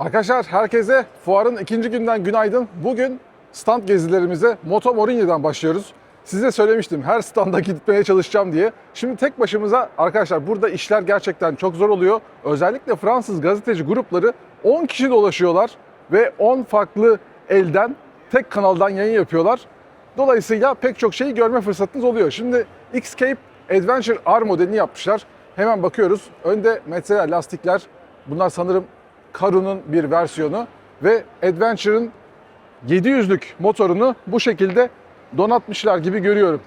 Arkadaşlar herkese fuarın ikinci günden günaydın. Bugün stand gezilerimize Moto Morini'den başlıyoruz. Size söylemiştim her standa gitmeye çalışacağım diye. Şimdi tek başımıza arkadaşlar burada işler gerçekten çok zor oluyor. Özellikle Fransız gazeteci grupları 10 kişi dolaşıyorlar ve 10 farklı elden tek kanaldan yayın yapıyorlar. Dolayısıyla pek çok şeyi görme fırsatınız oluyor. Şimdi Xcape Adventure R modelini yapmışlar. Hemen bakıyoruz. Önde metal lastikler. Bunlar sanırım Karu'nun bir versiyonu ve Adventure'ın 700'lük motorunu bu şekilde donatmışlar gibi görüyorum.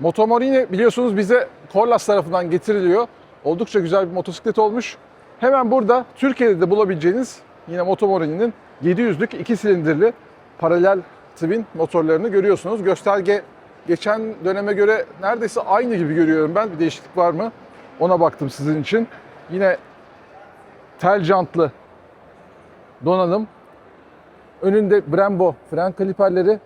Motomorini biliyorsunuz bize Corlas tarafından getiriliyor. Oldukça güzel bir motosiklet olmuş. Hemen burada Türkiye'de de bulabileceğiniz yine Motomorini'nin 700'lük iki silindirli paralel twin motorlarını görüyorsunuz. Gösterge geçen döneme göre neredeyse aynı gibi görüyorum ben. Bir değişiklik var mı? Ona baktım sizin için. Yine tel jantlı donanım. Önünde Brembo fren kaliperleri.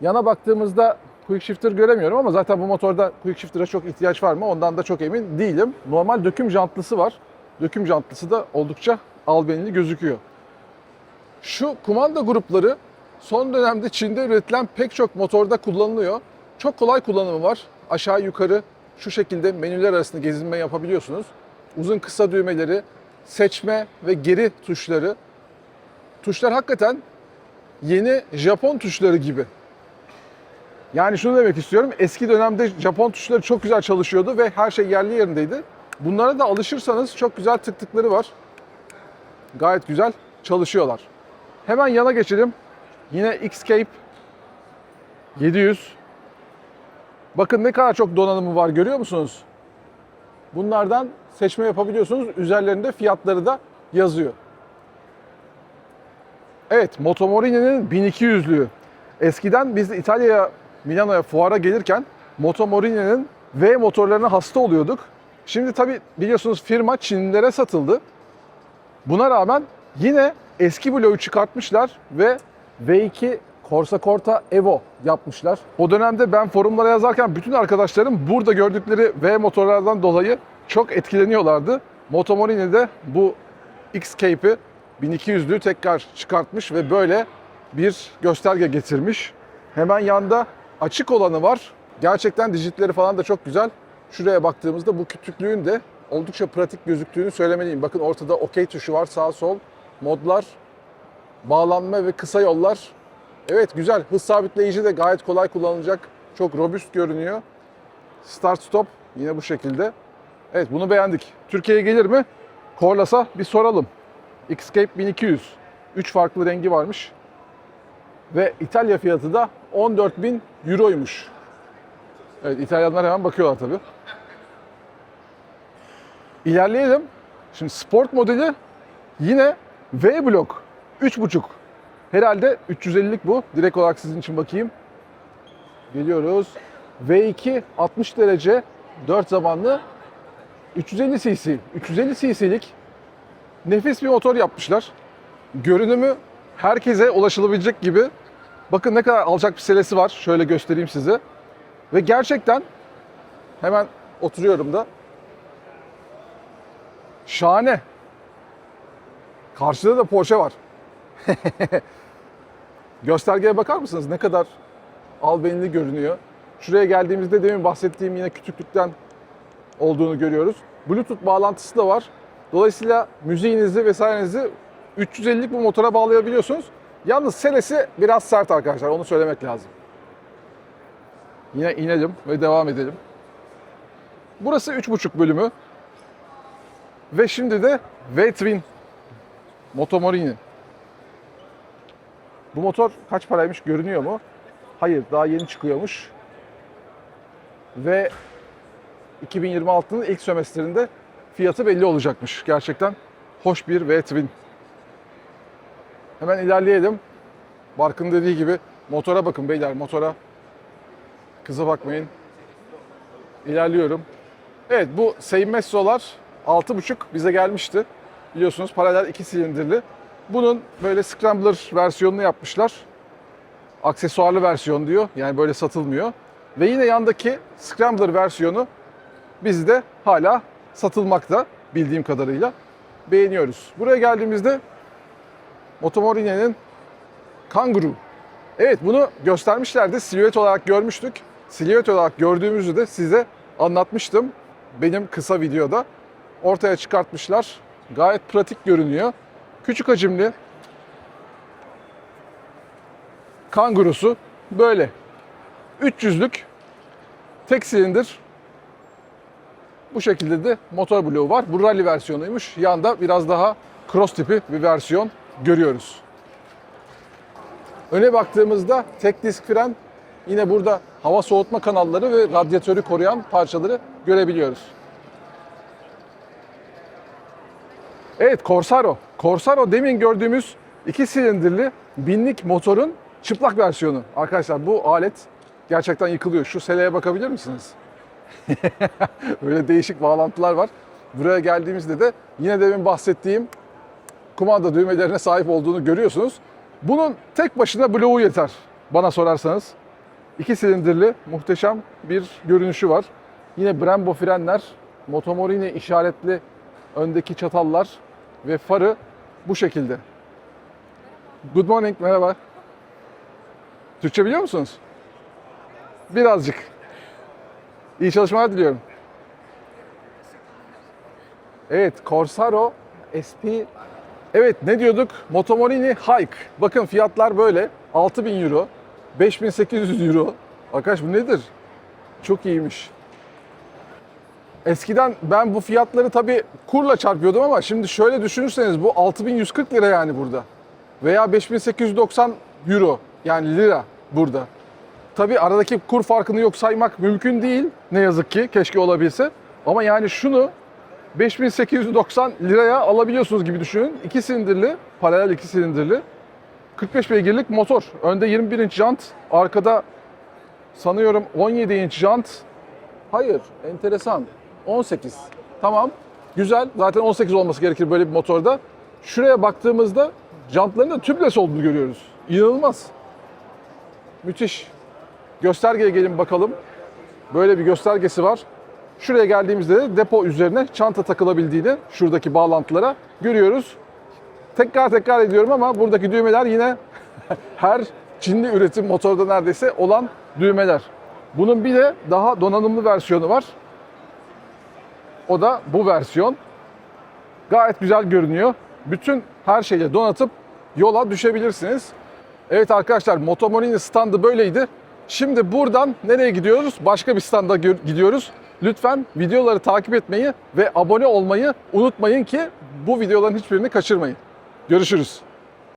Yana baktığımızda quick shifter göremiyorum ama zaten bu motorda quick shifter'a çok ihtiyaç var mı ondan da çok emin değilim. Normal döküm jantlısı var. Döküm jantlısı da oldukça albenili gözüküyor. Şu kumanda grupları son dönemde Çin'de üretilen pek çok motorda kullanılıyor. Çok kolay kullanımı var. Aşağı yukarı şu şekilde menüler arasında gezinme yapabiliyorsunuz. Uzun kısa düğmeleri, seçme ve geri tuşları. Tuşlar hakikaten yeni Japon tuşları gibi. Yani şunu demek istiyorum. Eski dönemde Japon tuşları çok güzel çalışıyordu ve her şey yerli yerindeydi. Bunlara da alışırsanız çok güzel tık tıkları var. Gayet güzel çalışıyorlar. Hemen yana geçelim. Yine Xcape 700. Bakın ne kadar çok donanımı var görüyor musunuz? Bunlardan seçme yapabiliyorsunuz. Üzerlerinde fiyatları da yazıyor. Evet, Motomorini'nin 1200'lüğü. Eskiden biz İtalya'ya, Milano'ya fuara gelirken Motomorini'nin V motorlarına hasta oluyorduk. Şimdi tabi biliyorsunuz firma Çinlilere satıldı. Buna rağmen yine eski bloğu çıkartmışlar ve V2 Corsa Corta Evo yapmışlar. O dönemde ben forumlara yazarken bütün arkadaşlarım burada gördükleri V motorlardan dolayı çok etkileniyorlardı. Motomorini de bu Xcape'i 1200'lüğü tekrar çıkartmış ve böyle bir gösterge getirmiş. Hemen yanda açık olanı var. Gerçekten dijitleri falan da çok güzel. Şuraya baktığımızda bu küçüklüğün de oldukça pratik gözüktüğünü söylemeliyim. Bakın ortada OK tuşu var sağ sol modlar, bağlanma ve kısa yollar. Evet güzel. Hız sabitleyici de gayet kolay kullanılacak. Çok robust görünüyor. Start stop yine bu şekilde. Evet bunu beğendik. Türkiye'ye gelir mi? Corlas'a bir soralım. Xscape 1200. 3 farklı rengi varmış. Ve İtalya fiyatı da 14.000 euroymuş. Evet İtalyanlar hemen bakıyorlar tabii. İlerleyelim. Şimdi sport modeli yine V blok 3.5. Herhalde 350'lik bu. Direkt olarak sizin için bakayım. Geliyoruz. V2 60 derece 4 zamanlı 350 cc. 350 cc'lik nefis bir motor yapmışlar. Görünümü herkese ulaşılabilecek gibi. Bakın ne kadar alçak bir selesi var. Şöyle göstereyim size. Ve gerçekten hemen oturuyorum da. Şahane. Karşıda da Porsche var. Göstergeye bakar mısınız? Ne kadar albenili görünüyor. Şuraya geldiğimizde demin bahsettiğim yine küçüklükten olduğunu görüyoruz. Bluetooth bağlantısı da var. Dolayısıyla müziğinizi vesairenizi 350'lik bu motora bağlayabiliyorsunuz. Yalnız selesi biraz sert arkadaşlar. Onu söylemek lazım. Yine inelim ve devam edelim. Burası 3.5 bölümü. Ve şimdi de V-Twin Motomorini. Bu motor kaç paraymış görünüyor mu? Hayır daha yeni çıkıyormuş. Ve 2026'nın ilk sömestrinde fiyatı belli olacakmış. Gerçekten hoş bir V-Twin. Hemen ilerleyelim. Barkın dediği gibi motora bakın beyler motora. Kıza bakmayın. İlerliyorum. Evet bu Seimesso'lar 6.5 bize gelmişti. Biliyorsunuz paralel 2 silindirli. Bunun böyle Scrambler versiyonunu yapmışlar. Aksesuarlı versiyon diyor. Yani böyle satılmıyor. Ve yine yandaki Scrambler versiyonu bizde hala satılmakta bildiğim kadarıyla. beğeniyoruz. Buraya geldiğimizde Motomorine'nin Kanguru. Evet bunu göstermişlerdi. Silüet olarak görmüştük. Silüet olarak gördüğümüzü de size anlatmıştım. Benim kısa videoda. Ortaya çıkartmışlar. Gayet pratik görünüyor. Küçük hacimli kangurusu böyle. 300'lük tek silindir. Bu şekilde de motor bloğu var. Bu rally versiyonuymuş. Yanda biraz daha cross tipi bir versiyon görüyoruz. Öne baktığımızda tek disk fren yine burada hava soğutma kanalları ve radyatörü koruyan parçaları görebiliyoruz. Evet Corsaro. Corsaro demin gördüğümüz iki silindirli binlik motorun çıplak versiyonu. Arkadaşlar bu alet gerçekten yıkılıyor. Şu seleye bakabilir misiniz? Böyle değişik bağlantılar var. Buraya geldiğimizde de yine demin bahsettiğim kumanda düğmelerine sahip olduğunu görüyorsunuz. Bunun tek başına bloğu yeter bana sorarsanız. İki silindirli muhteşem bir görünüşü var. Yine Brembo frenler, Motomorini işaretli öndeki çatallar ve farı bu şekilde. Good morning, merhaba. Türkçe biliyor musunuz? Birazcık. İyi çalışmalar diliyorum. Evet, Corsaro SP Evet ne diyorduk? Motomorini Hike. Bakın fiyatlar böyle. 6000 euro, 5800 euro. Arkadaş bu nedir? Çok iyiymiş. Eskiden ben bu fiyatları tabii kurla çarpıyordum ama şimdi şöyle düşünürseniz bu 6140 lira yani burada. Veya 5890 euro yani lira burada. Tabii aradaki kur farkını yok saymak mümkün değil ne yazık ki keşke olabilse. Ama yani şunu 5890 liraya alabiliyorsunuz gibi düşünün. 2 silindirli, paralel 2 silindirli. 45 beygirlik motor. Önde 21 inç jant, arkada sanıyorum 17 inç jant. Hayır, enteresan. 18. Tamam. Güzel. Zaten 18 olması gerekir böyle bir motorda. Şuraya baktığımızda jantların da tüpless olduğunu görüyoruz. İnanılmaz. Müthiş. Göstergeye gelin bakalım. Böyle bir göstergesi var. Şuraya geldiğimizde de depo üzerine çanta takılabildiğini şuradaki bağlantılara görüyoruz. Tekrar tekrar ediyorum ama buradaki düğmeler yine her Çinli üretim motorda neredeyse olan düğmeler. Bunun bir de daha donanımlı versiyonu var. O da bu versiyon. Gayet güzel görünüyor. Bütün her şeyle donatıp yola düşebilirsiniz. Evet arkadaşlar Motomorini standı böyleydi. Şimdi buradan nereye gidiyoruz? Başka bir standa gidiyoruz. Lütfen videoları takip etmeyi ve abone olmayı unutmayın ki bu videoların hiçbirini kaçırmayın. Görüşürüz.